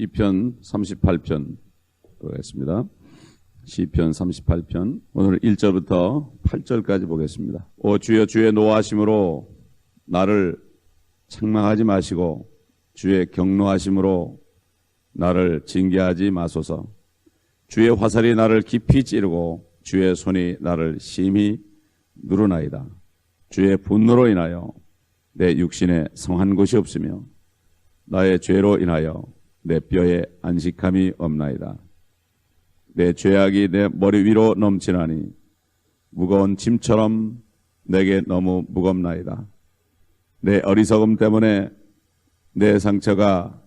시편 38편 보겠습니다. 시편 38편 오늘 1절부터 8절까지 보겠습니다. 오 주여 주의 노하심으로 나를 책망하지 마시고 주의 경노하심으로 나를 징계하지 마소서. 주의 화살이 나를 깊이 찌르고 주의 손이 나를 심히 누르나이다. 주의 분노로 인하여 내 육신에 성한 곳이 없으며 나의 죄로 인하여 내 뼈에 안식함이 없나이다. 내 죄악이 내 머리 위로 넘치나니 무거운 짐처럼 내게 너무 무겁나이다. 내 어리석음 때문에 내 상처가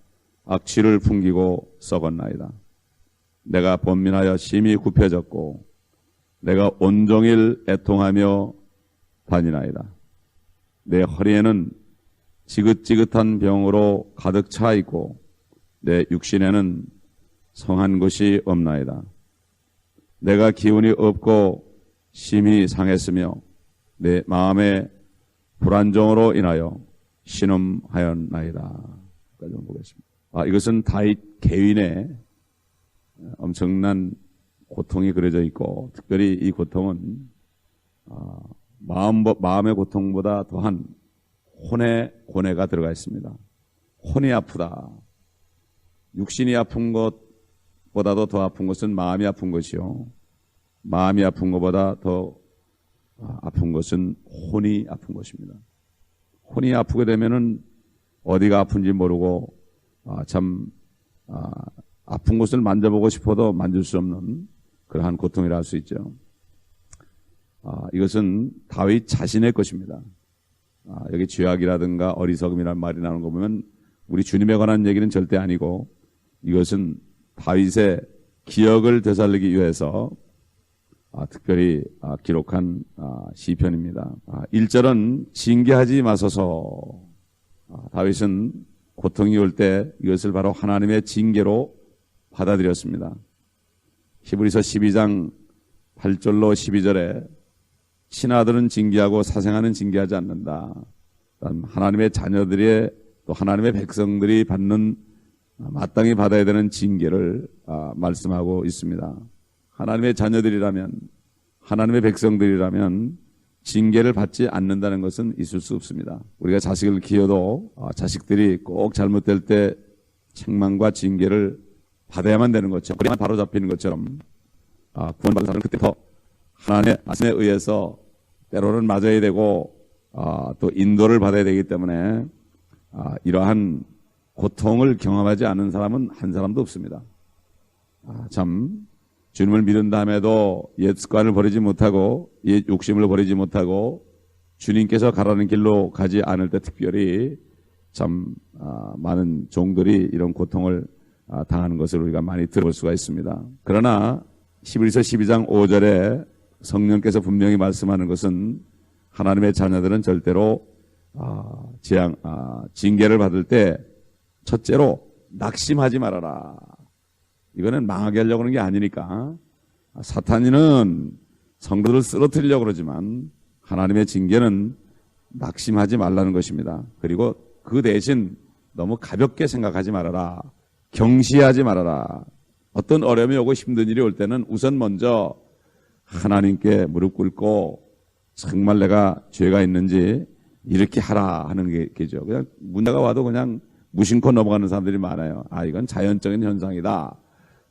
악취를 풍기고 썩었나이다. 내가 번민하여 심히 굽혀졌고 내가 온종일 애통하며 다니나이다. 내 허리에는 지긋지긋한 병으로 가득 차 있고 내 육신에는 성한 것이 없나이다. 내가 기운이 없고 심히 상했으며 내 마음에 불안정으로 인하여 신음하였나이다. 보겠습니다. 아, 이것은 다윗 개인의 엄청난 고통이 그려져 있고 특별히 이 고통은 아, 마음, 마음의 고통보다 더한 혼의 고뇌가 들어가 있습니다. 혼이 아프다. 육신이 아픈 것보다도 더 아픈 것은 마음이 아픈 것이요. 마음이 아픈 것보다 더 아픈 것은 혼이 아픈 것입니다. 혼이 아프게 되면은 어디가 아픈지 모르고 아, 참 아, 아픈 곳을 만져보고 싶어도 만질 수 없는 그러한 고통이라 할 수 있죠. 아, 이것은 다윗 자신의 것입니다. 아, 여기 죄악이라든가 어리석음이라는 말이 나오는 거 보면 우리 주님에 관한 얘기는 절대 아니고 이것은 다윗의 기억을 되살리기 위해서 아, 특별히 아, 기록한 아, 시편입니다. 1절은 징계하지 마소서. 다윗은 고통이 올 때 이것을 바로 하나님의 징계로 받아들였습니다. 히브리서 12장 8절로 12절에 신하들은 징계하고 사생하는 징계하지 않는다. 하나님의 자녀들의 또 하나님의 백성들이 받는 마땅히 받아야 되는 징계를 아, 말씀하고 있습니다. 하나님의 자녀들이라면 하나님의 백성들이라면 징계를 받지 않는다는 것은 있을 수 없습니다. 우리가 자식을 키워도 아, 자식들이 꼭 잘못될 때 책망과 징계를 받아야만 되는 것처럼 그래야만 바로 잡히는 것처럼 아, 구원받은 사람은 그때부터 하나님의 말씀에 의해서 때로는 맞아야 되고 또 인도를 받아야 되기 때문에 이러한 고통을 경험하지 않은 사람은 한 사람도 없습니다. 아, 참 주님을 믿은 다음에도 옛 습관을 버리지 못하고 옛 욕심을 버리지 못하고 주님께서 가라는 길로 가지 않을 때 특별히 참 아, 많은 종들이 이런 고통을 아, 당하는 것을 우리가 많이 들어볼 수가 있습니다. 그러나 11서 12장 5절에 성령께서 분명히 말씀하는 것은 하나님의 자녀들은 절대로 아, 재앙, 아, 징계를 받을 때 첫째로 낙심하지 말아라. 이거는 망하게 하려고 하는 게 아니니까 사탄이는 성도를 쓰러뜨리려고 그러지만 하나님의 징계는 낙심하지 말라는 것입니다. 그리고 그 대신 너무 가볍게 생각하지 말아라. 경시하지 말아라. 어떤 어려움이 오고 힘든 일이 올 때는 우선 먼저 하나님께 무릎 꿇고 정말 내가 죄가 있는지 이렇게 하라 하는 게 게죠. 그냥 문제가 와도 그냥 무심코 넘어가는 사람들이 많아요. 아, 이건 자연적인 현상이다.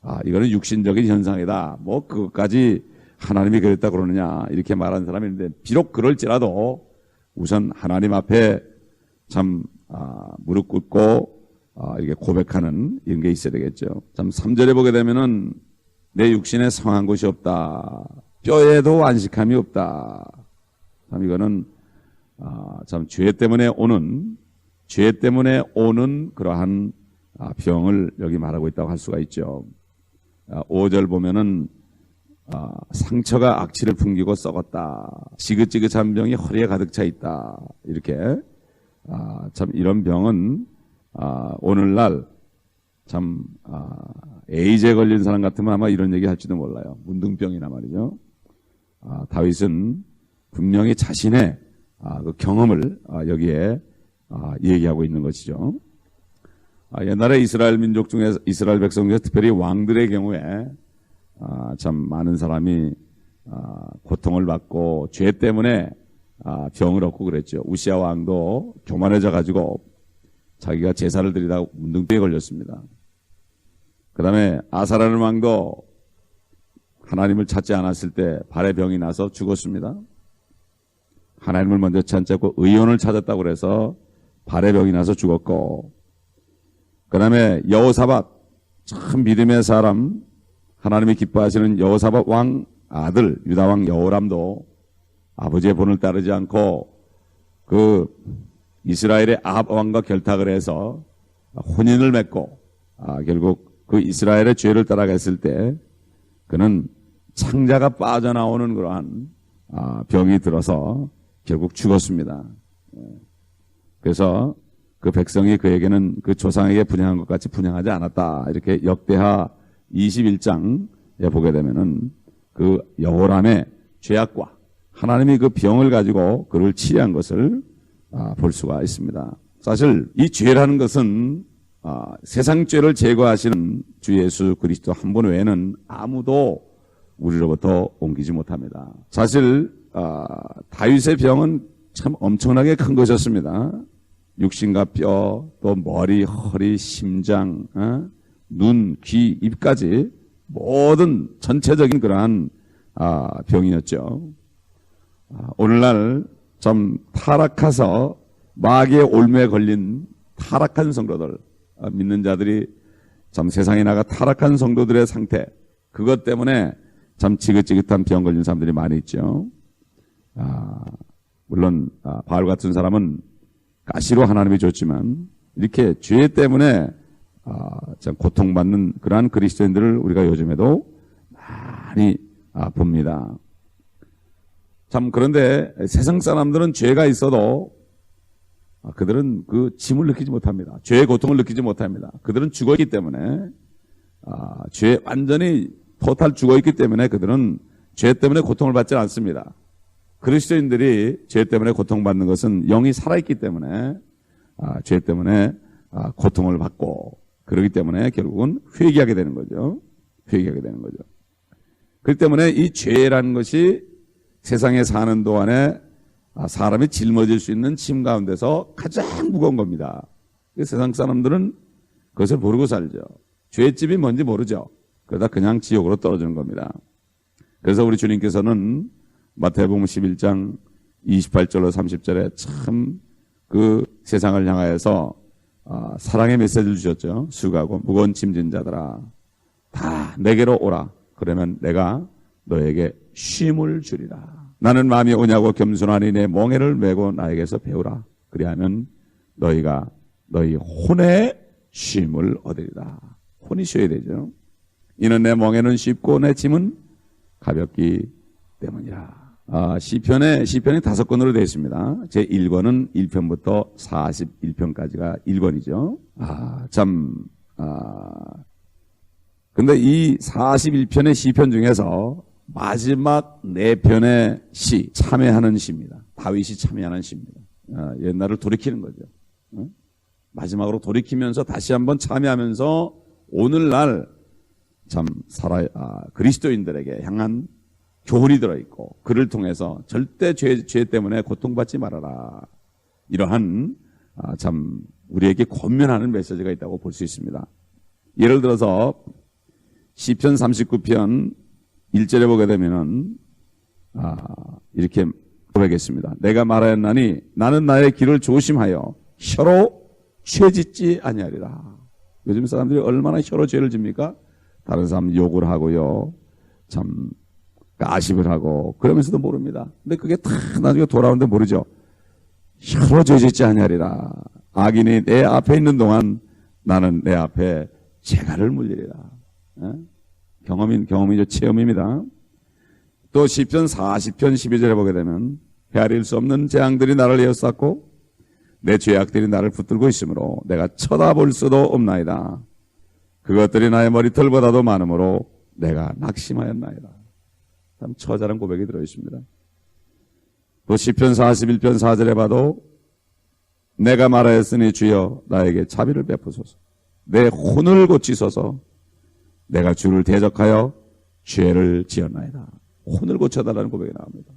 아, 이거는 육신적인 현상이다. 뭐, 그것까지 하나님이 그랬다 그러느냐. 이렇게 말하는 사람이 있는데, 비록 그럴지라도 우선 하나님 앞에 참, 아, 무릎 꿇고, 아, 이게 고백하는 이런 게 있어야 되겠죠. 참, 3절에 보게 되면은 내 육신에 성한 곳이 없다. 뼈에도 안식함이 없다. 참, 이거는, 아, 참, 죄 때문에 오는 죄 때문에 오는 그러한 아, 병을 여기 말하고 있다고 할 수가 있죠. 5절 아, 보면은 아, 상처가 악취를 풍기고 썩었다. 지긋지긋한 병이 허리에 가득 차 있다. 이렇게 참 이런 병은 오늘날 참 에이즈에 걸린 사람 같으면 아마 이런 얘기 할지도 몰라요. 문둥병이나 말이죠. 다윗은 분명히 자신의 그 경험을 여기에 아, 얘기하고 있는 것이죠. 아, 옛날에 이스라엘 민족 중에 이스라엘 백성 중에 특별히 왕들의 경우에 아, 참 많은 사람이 아, 고통을 받고 죄 때문에 아, 병을 얻고 그랬죠. 우시아 왕도 교만해져 가지고 자기가 제사를 드리다가 문둥병에 걸렸습니다. 그 다음에 아사라는 왕도 하나님을 찾지 않았을 때 발에 병이 나서 죽었습니다. 하나님을 먼저 찾지 않고 의원을 찾았다고 그래서 발에 병이 나서 죽었고 그 다음에 여호사밧 참 믿음의 사람 하나님이 기뻐하시는 여호사밧 왕 아들 유다 왕 여호람도 아버지의 본을 따르지 않고 그 이스라엘의 아합 왕과 결탁을 해서 혼인을 맺고 아, 결국 그 이스라엘의 죄를 따라갔을 때 그는 창자가 빠져나오는 그러한 아, 병이 들어서 결국 죽었습니다. 예. 그래서 그 백성이 그에게는 그 조상에게 분양한 것 같이 분양하지 않았다. 이렇게 역대하 21장에 보게 되면은 그 여호람의 죄악과 하나님이 그 병을 가지고 그를 치료한 것을 아, 볼 수가 있습니다. 사실 이 죄라는 것은 아, 세상 죄를 제거하시는 주 예수 그리스도 한 분 외에는 아무도 우리로부터 옮기지 못합니다. 사실 아, 다윗의 병은 참 엄청나게 큰 것이었습니다. 육신과 뼈, 또 머리, 허리, 심장, 어? 눈, 귀, 입까지 모든 전체적인 그러한 아, 병이었죠. 아, 오늘날 좀 타락해서 마귀의 올매에 걸린 타락한 성도들, 아, 믿는 자들이 참 세상에 나가 타락한 성도들의 상태, 그것 때문에 참 지긋지긋한 병 걸린 사람들이 많이 있죠. 아, 물론 아, 바울 같은 사람은 가시로 하나님이 줬지만 이렇게 죄 때문에 아, 참 고통받는 그러한 그리스도인들을 우리가 요즘에도 많이 아, 봅니다. 참 그런데 세상 사람들은 죄가 있어도 아, 그들은 그 짐을 느끼지 못합니다. 죄의 고통을 느끼지 못합니다. 그들은 죽어있기 때문에 아, 죄 완전히 토탈 죽어있기 때문에 그들은 죄 때문에 고통을 받지 않습니다. 그리스도인들이 죄 때문에 고통받는 것은 영이 살아있기 때문에 아, 죄 때문에 아, 고통을 받고 그러기 때문에 결국은 회개하게 되는 거죠. 회개하게 되는 거죠. 그렇기 때문에 이 죄라는 것이 세상에 사는 동안에 아, 사람이 짊어질 수 있는 짐 가운데서 가장 무거운 겁니다. 세상 사람들은 그것을 모르고 살죠. 죄집이 뭔지 모르죠. 그러다 그냥 지옥으로 떨어지는 겁니다. 그래서 우리 주님께서는 마태복음 11장 28절로 30절에 참 그 세상을 향하여서 아, 사랑의 메시지를 주셨죠. 수고하고 무거운 짐진 자들아 다 내게로 오라. 그러면 내가 너에게 쉼을 주리라. 나는 마음이 오냐고 겸손하니 내 멍에를 메고 나에게서 배우라. 그리하면 너희가 너희 혼의 쉼을 얻으리라. 혼이 쉬어야 되죠. 이는 내 멍에는 쉽고 내 짐은 가볍기 때문이라. 아, 시편에, 시편이 다섯 권으로 되어 있습니다. 제 1권은 1편부터 41편까지가 1권이죠. 아, 참, 아, 근데 이 41편의 시편 중에서 마지막 네 편의 시, 참여하는 시입니다. 다윗이 참여하는 시입니다. 아, 옛날을 돌이키는 거죠. 어? 마지막으로 돌이키면서 다시 한번 참여하면서 오늘날 참 살아, 아, 그리스도인들에게 향한 교훈이 들어있고 그를 통해서 절대 죄, 죄 때문에 고통받지 말아라. 이러한 아, 참 우리에게 권면하는 메시지가 있다고 볼 수 있습니다. 예를 들어서 시편 39편 1절에 보게 되면은 아, 이렇게 고백했습니다. 내가 말하였나니 나는 나의 길을 조심하여 혀로 죄짓지 아니하리라. 요즘 사람들이 얼마나 혀로 죄를 집니까? 다른 사람 욕을 하고요. 참 가십을 하고 그러면서도 모릅니다. 근데 그게 다 나중에 돌아오는데 모르죠. 혀로 죄짓지 아니하리라. 악인이 내 앞에 있는 동안 나는 내 앞에 재갈을 물리리라. 에? 경험인 경험이죠 체험입니다. 또 시편 40편 12절에 보게 되면 헤아릴 수 없는 재앙들이 나를 에워쌌고 내 죄악들이 나를 붙들고 있으므로 내가 쳐다볼 수도 없나이다. 그것들이 나의 머리털보다도 많으므로 내가 낙심하였나이다. 참 처절한 고백이 들어 있습니다. 또 시편 41편 4절에 봐도 내가 말하였으니 주여 나에게 자비를 베푸소서. 내 혼을 고치소서 내가 주를 대적하여 죄를 지었나이다. 혼을 고쳐달라는 고백이 나옵니다.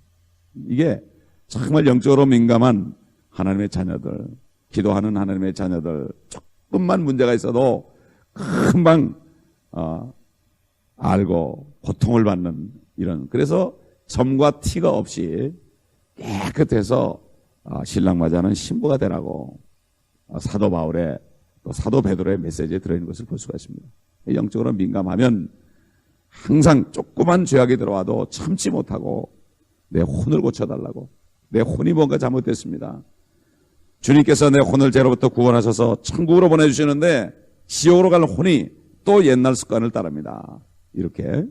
이게 정말 영적으로 민감한 하나님의 자녀들, 기도하는 하나님의 자녀들, 조금만 문제가 있어도 금방 어, 알고 고통을 받는 이런 그래서 점과 티가 없이 깨끗해서 어, 신랑 맞이하는 신부가 되라고 어, 사도 바울의 또 사도 베드로의 메시지에 들어있는 것을 볼 수가 있습니다. 영적으로 민감하면 항상 조그만 죄악이 들어와도 참지 못하고 내 혼을 고쳐달라고 내 혼이 뭔가 잘못됐습니다. 주님께서 내 혼을 죄로부터 구원하셔서 천국으로 보내주시는데 지옥으로 갈 혼이 또 옛날 습관을 따릅니다. 이렇게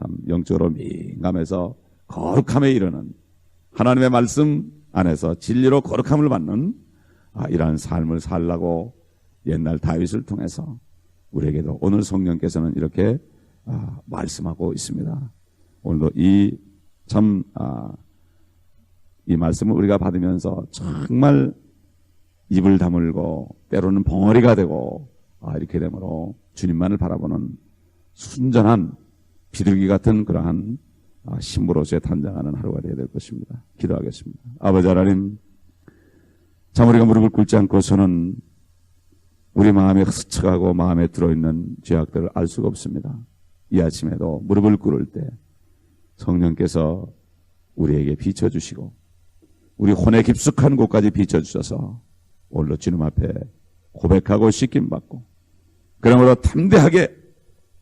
참 영적으로 민감해서 거룩함에 이르는 하나님의 말씀 안에서 진리로 거룩함을 받는 아, 이러한 삶을 살라고 옛날 다윗을 통해서 우리에게도 오늘 성령께서는 이렇게 아, 말씀하고 있습니다. 오늘도 이참 아, 이 말씀을 우리가 받으면서 정말 입을 다물고 때로는 벙어리가 되고 아, 이렇게 되므로 주님만을 바라보는 순전한 비둘기 같은 그러한 아, 신부로서의 단장하는 하루가 되어야 될 것입니다. 기도하겠습니다. 아버지 하나님, 참 우리가 무릎을 꿇지 않고서는 우리 마음에 스쳐가고 마음에 들어있는 죄악들을 알 수가 없습니다. 이 아침에도 무릎을 꿇을 때 성령께서 우리에게 비춰주시고 우리 혼의 깊숙한 곳까지 비춰주셔서 오늘로 주님 앞에 고백하고 씻김받고 그러므로 담대하게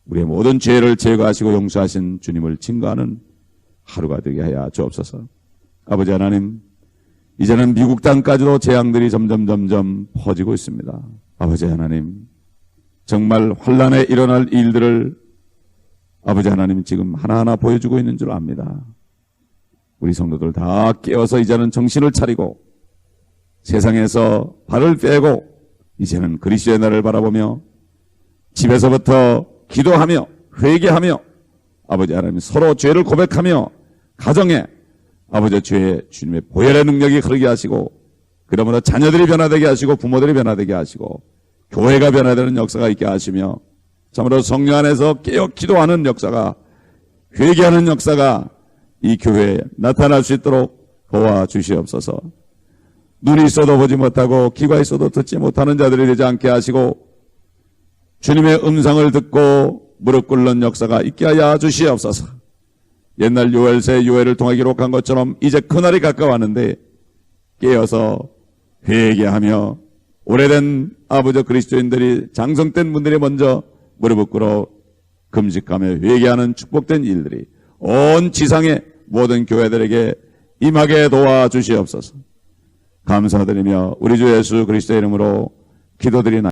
우리의 모든 죄를 제거하시고 용서하신 주님을 증거하는 하루가 되게 하여 주옵소서. 아버지 하나님, 이제는 미국 땅까지도 재앙들이 점점 점점 퍼지고 있습니다. 아버지 하나님, 정말 환란에 일어날 일들을 아버지 하나님 지금 하나하나 보여주고 있는 줄 압니다. 우리 성도들 다 깨어서 이제는 정신을 차리고 세상에서 발을 빼고 이제는 그리스도의 날을 바라보며 집에서부터 기도하며 회개하며 아버지 하나님 서로 죄를 고백하며 가정에 아버지 죄의 주님의 보혈의 능력이 흐르게 하시고 그러므로 자녀들이 변화되게 하시고 부모들이 변화되게 하시고 교회가 변화되는 역사가 있게 하시며 참으로 성령 안에서 깨어 기도하는 역사가 회개하는 역사가 이 교회에 나타날 수 있도록 도와주시옵소서. 눈이 있어도 보지 못하고 귀가 있어도 듣지 못하는 자들이 되지 않게 하시고 주님의 음성을 듣고 무릎 꿇는 역사가 있게 하여 주시옵소서. 옛날 요엘새 요엘을 통해 기록한 것처럼 이제 그날이 가까웠는데 깨어서 회개하며 오래된 아버지 그리스도인들이 장성된 분들이 먼저 무릎을 꿇어 금식하며 회개하는 축복된 일들이 온 지상의 모든 교회들에게 임하게 도와주시옵소서. 감사드리며 우리 주 예수 그리스도의 이름으로 기도드리나